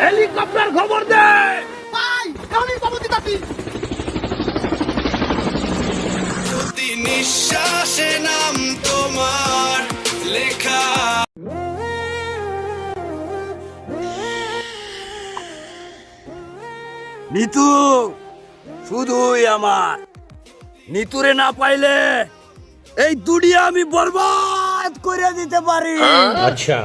Helicopter খবর দে। ভাই এখনই খবর দিতাছি। প্রতি নিঃশ্বাসে নাম তোমার লেখা। নিতু শুধুই আমার। নিতুরে না পাইলে এই দুনিয়া আমি বরবাদ করে দিতে পারি। আচ্ছা।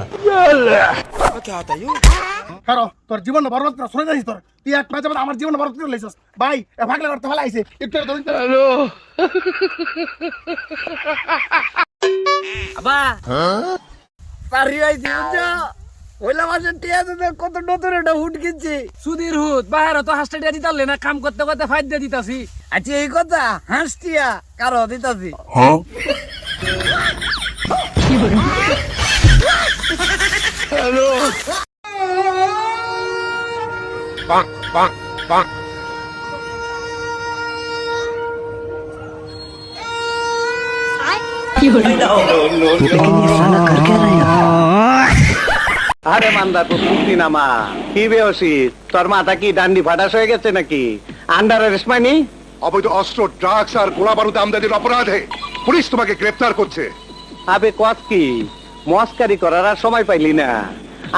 কারও তোর জীবন বরবাদ করে শুনে যাইস তোর। তুই এক ম্যাচ আমার জীবন বরবাদ করে লাইছিস। ভাই এ ভাগলে করতে ভালো আইছে। একটু ধরে হ্যালো। আবা পারি আইছি বুঝছ ওইলা মাসের টিয়া দিতে কত নতুন একটা হুট কিনছি। সুধীর হুত বাহির তো হাঁসটা দিয়ে দিতালে না কাম করতে করতে ফাইট দিয়ে দিতাছি। আচ্ছা এই কথা হাঁস টিয়া কারও দিতাছি? আরে মান্দা তো ফুটি নামা কি বেহসি তোর মাথা কি ডান্ডি ফাটাস হয়ে গেছে নাকি? আন্ডার রেশমানি অবৈধ অস্ত্র ড্রাগস আর গোলা বারুদ আমদানির অপরাধে পুলিশ তোমাকে গ্রেফতার করছে। আবে কত কি? মস্কারি করার আর সময় পাইলি না।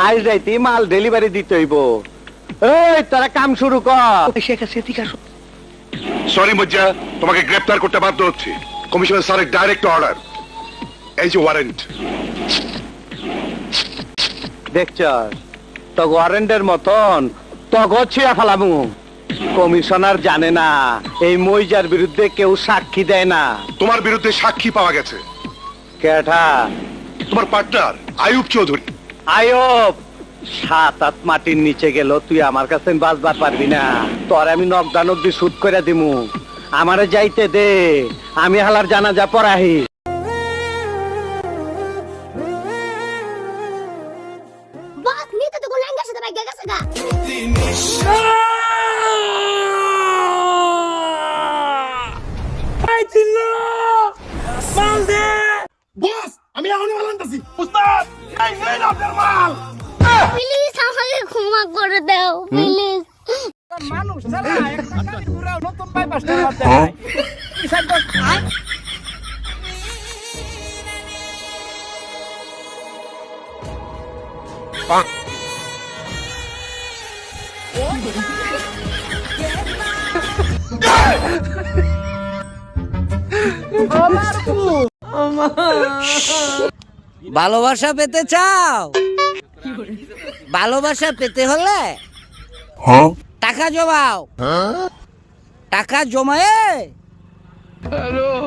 আজ যাইতে মাল ডেলিভারি দিতে হইব। এই তারা কাম শুরু কর। সরি মজ্জা তোমাকে গ্রেফতার করতে বাধ্য হচ্ছে। কমিশনার স্যারের ডাইরেক্ট অর্ডার এই যে ওয়ারেন্ট দেখছ তো ওয়ারেন্টের মতন তগ ফেলামু। কমিশনার জানে না এই মইজার বিরুদ্ধে কেউ সাক্ষী দেয় না। তোমার বিরুদ্ধে সাক্ষী পাওয়া গেছে। কেঠা তোমার পার্টনার আয়ুব চৌধুরী। আয়ব সাত আট মাটির নিচে গেল তুই আমার কাছে বাঁচবার পারবি না। তোর আমি নকদা নকদি শুট করে দিমু। আমারে যাইতে দে আমি হালার জানাজা পড়াহি। নিতে তো গুলাঙ্গার সাথে বাইক গেছে গা প্রতি নিঃশ্বাস বস আমি এখনই ভালো আনতাছি উস্তাদ এই নেন আপনার মাল প্লিজ আমাকে ক্ষমা করে দাও প্লিজ মানুষ ছাড়া একটা পুরা নতুন বাইপাসটা দেখায় কি ভালোবাসা পেতে চাও? ভালোবাসা পেতে হলে টাকা জমাও। টাকা জমায়ে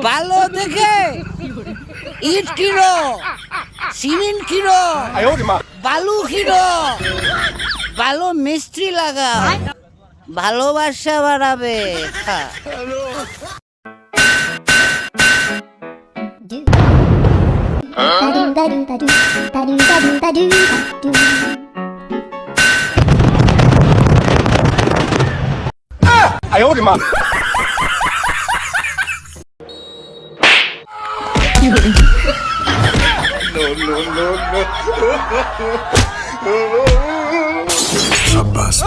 ভালো দেখে ইট কিনো। সিমেন্ট কিনো বালু কিনো ভালো মিস্ত্রি লাগাও ভালোবাসা বাড়াবে। হ্যাঁ শাবাশ